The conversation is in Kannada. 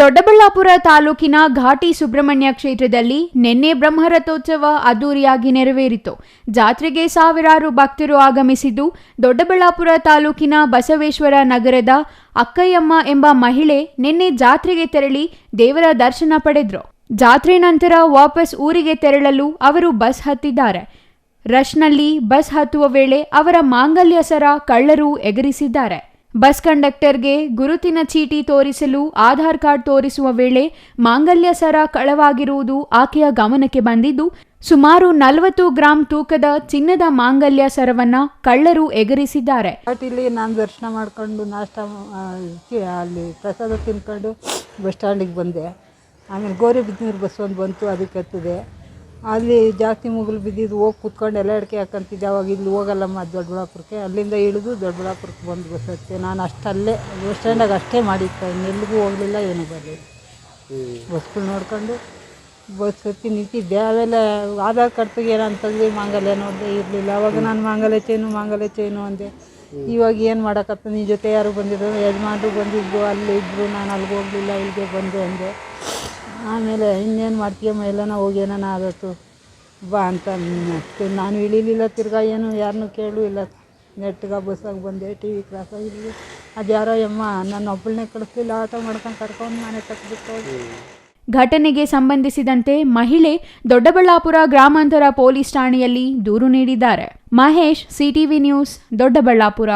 ದೊಡ್ಡಬಳ್ಳಾಪುರ ತಾಲೂಕಿನ ಘಾಟಿ ಸುಬ್ರಹ್ಮಣ್ಯ ಕ್ಷೇತ್ರದಲ್ಲಿ ನಿನ್ನೆ ಬ್ರಹ್ಮರಥೋತ್ಸವ ಅದ್ದೂರಿಯಾಗಿ ನೆರವೇರಿತು. ಜಾತ್ರೆಗೆ ಸಾವಿರಾರು ಭಕ್ತರು ಆಗಮಿಸಿದ್ದು, ದೊಡ್ಡಬಳ್ಳಾಪುರ ತಾಲೂಕಿನ ಬಸವೇಶ್ವರ ನಗರದ ಅಕ್ಕಯ್ಯಮ್ಮ ಎಂಬ ಮಹಿಳೆ ನಿನ್ನೆ ಜಾತ್ರೆಗೆ ತೆರಳಿ ದೇವರ ದರ್ಶನ ಪಡೆದ್ರು. ಜಾತ್ರೆ ನಂತರ ವಾಪಸ್ ಊರಿಗೆ ತೆರಳಲು ಅವರು ಬಸ್ ಹತ್ತಿದ್ದಾರೆ. ರಶ್ನಲ್ಲಿ ಬಸ್ ಹತ್ತುವ ವೇಳೆ ಅವರ ಮಾಂಗಲ್ಯ ಸರ ಕಳ್ಳರು ಎಗರಿಸಿದ್ದಾರೆ. ಬಸ್ ಕಂಡಕ್ಟರ್ಗೆ ಗುರುತಿನ ಚೀಟಿ ತೋರಿಸಲು ಆಧಾರ್ ಕಾರ್ಡ್ ತೋರಿಸುವ ವೇಳೆ ಮಾಂಗಲ್ಯ ಸರ ಕಳವಾಗಿರುವುದು ಆಕೆಯ ಗಮನಕ್ಕೆ ಬಂದಿದ್ದು, ಸುಮಾರು ನಲವತ್ತು ಗ್ರಾಂ ತೂಕದ ಚಿನ್ನದ ಮಾಂಗಲ್ಯ ಸರವನ್ನ ಕಳ್ಳರು ಎಗರಿಸಿದ್ದಾರೆ. ಇಲ್ಲಿ ನಾನು ದರ್ಶನ ಮಾಡಿಕೊಂಡು ನಾಷ್ಟ ಅಲ್ಲಿ ಪ್ರಸಾದ ತಿನ್ಕೊಂಡು ಬಸ್ ಸ್ಟ್ಯಾಂಡಿಗೆ ಬಂದೆ. ಆಮೇಲೆ ಗೌರಿಬಿದನೂರು ಬಸ್ ಒಂದು ಬಂತು, ಅದಕ್ಕೆ ಹತ್ತಿದೆ. ಅಲ್ಲಿ ಜಾಸ್ತಿ ಮುಗಿಲು ಬಿದ್ದಿದ್ದು ಹೋಗಿ ಕುತ್ಕೊಂಡು ಎಲ್ಲ ಅಡಿಕೆ ಹಾಕಂತಿದ್ದೆ. ಅವಾಗ ಇಲ್ಲಿ ಹೋಗಲ್ಲಮ್ಮ ದೊಡ್ಡಬಳ್ಳಾಪುರಕ್ಕೆ ಅಲ್ಲಿಂದ ಇಳಿದು ದೊಡ್ಡಬಳ್ಳಾಪುರಕ್ಕೆ ಬಂದು ಬಸ್ ಹತ್ತೆ ನಾನು ಅಷ್ಟಲ್ಲೇ ಬಸ್ ಸ್ಟ್ಯಾಂಡಾಗ ಅಷ್ಟೇ ಮಾಡಿದ್ದೆ. ಇನ್ನೆಲ್ಲಿಗೂ ಹೋಗಲಿಲ್ಲ ಏನೂ ಬರಲಿಲ್ಲ. ಬಸ್ಗಳು ನೋಡ್ಕೊಂಡು ಬಸ್ ಹತ್ತಿ ನಿಂತಿದ್ದೆ. ಆಮೇಲೆ ಆಧಾರ್ ಕಾರ್ಡ್ ತೆಗಿಯೋಣ ಅಂತಂದು ಮಾಂಗಲ್ಯ ನೋಡಿದೆ ಇರಲಿಲ್ಲ. ಅವಾಗ ನಾನು ಮಾಂಗಲ್ಯ ಚೈನು ಮಾಂಗಲ್ಯ ಚೈನು ಅಂದೆ. ಇವಾಗ ಏನು ಮಾಡೋಕತ್ತ ನಿನ್ನ ಜೊತೆ ಯಾರು ಬಂದಿದ್ರು ಯಜಮಾನ್ರು ಬಂದಿದ್ದು ಅಲ್ಲಿ ಇದ್ದರು ನಾನು ಅಲ್ಲಿಗೆ ಹೋಗಲಿಲ್ಲ ಇಲ್ಲಿಗೆ ಬಂದೆ ಅಂದೆ. ಆಮೇಲೆ ಇನ್ನೇನು ಮಾಡ್ತೀಯಮ್ಮ ಎಲ್ಲನ ಹೋಗಿ ಏನಾನ ಬಾ ಅಂತ ನಾನು ಇಳಿಲಿಲ್ಲ ತಿರ್ಗಾ, ಏನು ಯಾರನ್ನೂ ಕೇಳೂ ಇಲ್ಲ. ನೆಟ್ಗೆ, ಬಸ್ಸಾಗಿ ಬಂದೆ ಟಿ ವಿ ಕ್ರಾಸ್ ಆಗಿರಲಿ ಅದು ಯಾರೋ ಅಮ್ಮ ನನ್ನ ಒಬ್ಬಳನ್ನೇ ಕಳಿಸ್ಲಿಲ್ಲ, ಆಟೋ ಮಾಡ್ಕೊಂಡು ಕರ್ಕೊಂಡು ಮನೆ ತಕ್ಕಬಿಟ್ಟು ಘಟನೆಗೆ ಸಂಬಂಧಿಸಿದಂತೆ ಮಹಿಳೆ ದೊಡ್ಡಬಳ್ಳಾಪುರ ಗ್ರಾಮಾಂತರ ಪೊಲೀಸ್ ಠಾಣೆಯಲ್ಲಿ ದೂರು ನೀಡಿದ್ದಾರೆ. Mahesh, CTV news, Doddaballapur.